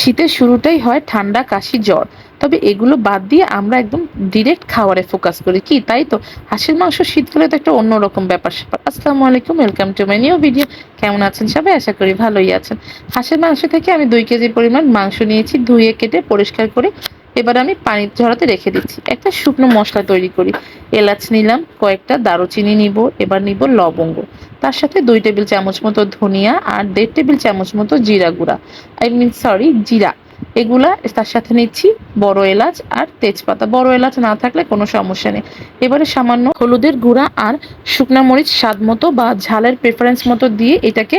শীতের শুরুটাই হয় ঠান্ডা, কাশি, জ্বর। তবে এগুলো বাদ দিয়ে আমরা একদম ডিরেক্ট খাওয়ারে ফোকাস করি। কি, তাই তো? হাঁসের মাংস শীতকালে তো একটা অন্যরকম ব্যাপার স্যাপার। আসসালামু আলাইকুম welcome to my new video কেমন আছেন সবাই? আশা করি ভালোই আছেন। হাঁসের মাংস থেকে আমি দুই কেজি পরিমাণ মাংস নিয়েছি, ধুয়ে কেটে পরিষ্কার করে এবার আমি পানি ঝরাতে রেখে দিচ্ছি। একটা শুকনো মশলা তৈরি করি। এলাচ নিলাম, কয়েকটা দারুচিনি নিব, এবার নিব লবঙ্গ। তার সাথে দুই টেবিল চামচ মতো ধনিয়া আর দেড় টেবিল চামচ মতো জিরা গুঁড়া। আই মিন সরি জিরা। এগুলা তার সাথে নিচ্ছি বড় এলাচ আর তেজপাতা। বড় এলাচ না থাকলে কোনো সমস্যা নেই। এবারে সামান্য হলুদের গুঁড়া আর শুকনা মরিচ স্বাদ মতো বা ঝালের প্রেফারেন্স মতো দিয়ে এটাকে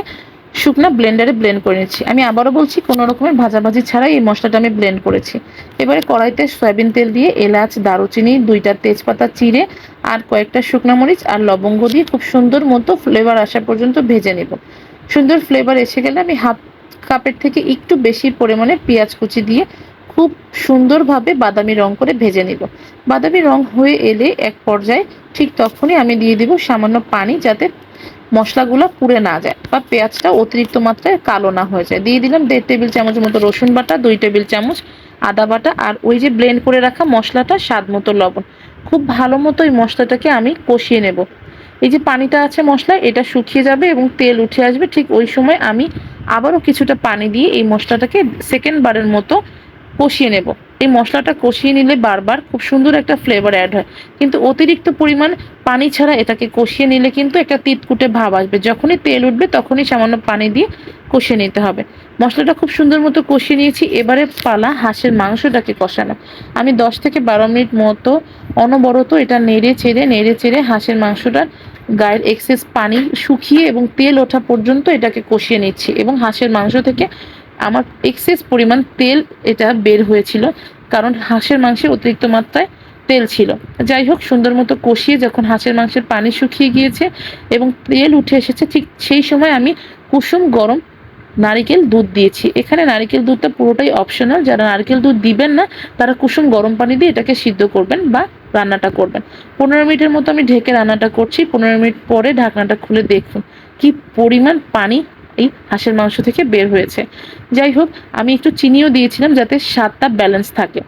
শুকনা ব্লেন্ডারে ব্লেন্ড করে নিচ্ছি। আমি আবারও বলছি, কোনো রকমের ভাজাভাজি ছাড়াই এই মশলাটা আমি ব্লেন্ড করেছি। এবারে কড়াইতে সয়াবিন তেল দিয়ে এলাচ, দারুচিনি, দুইটা তেজপাতা, চিড়ে আর কয়েকটা শুকনা মরিচ আর লবঙ্গ দিয়ে খুব সুন্দর মতো ফ্লেভার আসা পর্যন্ত ভেজে নেব। সুন্দর ফ্লেভার এসে গেলে আমি হাফ কাপের থেকে একটু বেশি পরিমাণে পেঁয়াজ কুচি দিয়ে খুব সুন্দরভাবে বাদামি রং করে ভেজে নিব। বাদামি রং হয়ে এলে এক পর্যায়ে ঠিক তখনই আমি দিয়ে দিব সামান্য পানি যাতে মশলাগুলো পুড়ে না যায় বা পেঁয়াজটা অতিরিক্ত মাত্রায় কালো না হয়ে যায়। দিয়ে দিলাম দেড় টেবিল চামচ মতো রসুন বাটা, দুই টেবিল চামচ আদা বাটা আর ওই যে ব্লেন্ড করে রাখা মশলাটা স্বাদ মতো লবণ। খুব ভালো মতো এই মশলাটাকে আমি কষিয়ে নেব। এই যে পানিটা আছে মশলা এটা শুকিয়ে যাবে এবং তেল উঠে আসবে। ঠিক ওই সময় আমি আবারও কিছুটা পানি দিয়ে এই মশলাটাকে সেকেন্ড বারের মতো কষিয়ে নেব। এই মশলাটা কষিয়ে নিলে বারবার খুব সুন্দর একটা ফ্লেভার অ্যাড হয়। কিন্তু অতিরিক্ত পরিমাণ পানি ছাড়া এটাকে কষিয়ে নিলে কিন্তু একটা তিতকুটে ভাব আসবে। যখনই তেল উঠবে তখনই সামান্য পানি দিয়ে কষিয়ে নিতে হবে। মশলাটা খুব সুন্দর মতো কষিয়ে নিয়েছি। এবারে পালা হাঁসের মাংসটাকে কষানো। আমি দশ থেকে বারো মিনিট মতো অনবরত এটা নেড়ে চেড়ে নেড়ে চেড়ে হাঁসের মাংসটা গায়ের এক্সেস পানি শুকিয়ে এবং তেল ওঠা পর্যন্ত এটাকে কষিয়ে নিচ্ছি। এবং হাঁসের মাংস থেকে আমার এক্সেস পরিমাণ তেল এটা বের হয়েছিল। কারণ হাঁসের মাংসে অতিরিক্ত মাত্রায় তেল ছিল। যাই হোক, সুন্দর মতো কষিয়ে যখন হাঁসের মাংসের পানি শুকিয়ে গিয়েছে এবং তেল উঠে এসেছে, ঠিক সেই সময় আমি কুসুম গরম নারিকেল দুধ দিয়েছি। এখানে নারিকেল দুধটা পুরোটাই অপশনাল যারা নারকেল দুধ দিবেন না, তারা কুসুম গরম পানি দিয়ে এটাকে সিদ্ধ করবেন বা রান্নাটা করবেন। পনেরো মিনিটের মতো আমি ঢেকে রান্নাটা করছি। পনেরো মিনিট পরে ঢাকনাটা খুলে দেখুন কি পরিমাণ পানি এই হাঁসের মাংস থেকে বের হয়েছে। যাই হোক, আমি একটু চিনিও দিয়েছিলাম যাতে স্বাদটা ব্যালেন্স থাকে।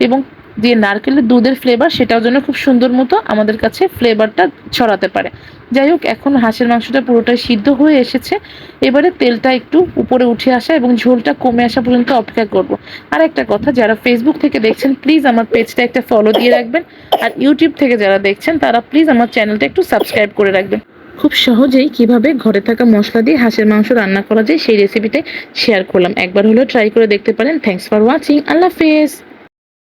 এবং যে নারকেলের দুধের ফ্লেভার সেটাও যেন খুব সুন্দর মতো আমাদের কাছে ফ্লেভারটা ছড়াতে পারে। যাই হোক, এখন হাঁসের মাংসটা পুরোটাই সিদ্ধ হয়ে এসেছে। এবারে তেলটা একটু উপরে উঠে আসা এবং ঝোলটা কমে আসা পর্যন্ত অপেক্ষা করব। আর একটা কথা, যারা ফেসবুক থেকে দেখছেন প্লিজ আমার পেজটা একটা ফলো দিয়ে রাখবেন। আর ইউটিউব থেকে যারা দেখছেন, তারা প্লিজ আমার চ্যানেলটা একটু সাবস্ক্রাইব করে রাখবেন। খুব সহজেই কীভাবে ঘরে থাকা মশলা দিয়ে হাঁসের মাংস রান্না করা যায় সেই রেসিপিটাই শেয়ার করলাম। একবার হলেও ট্রাই করে দেখতে পারেন। থ্যাংকস ফর ওয়াচিং আল্লাহ হাফেজ।